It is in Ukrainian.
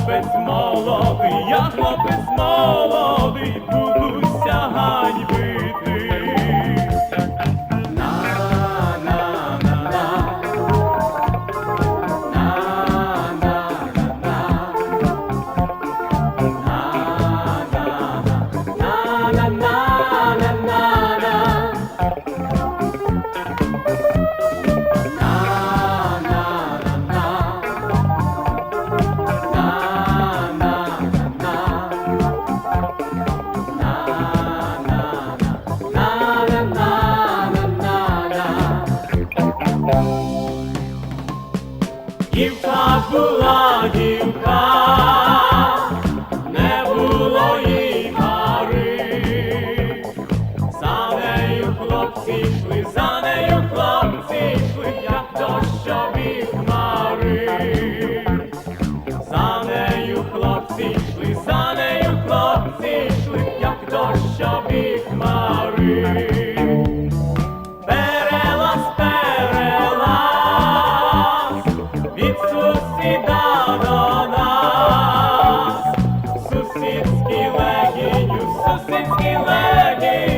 хлопець молодий, я хлопець молодий, будуся ганьбити. дівка була дівка, не було і пари, за нею хлопці йшли, за нею хлопці йшли, як дощові хмари, за нею хлопці йшли, за нею. working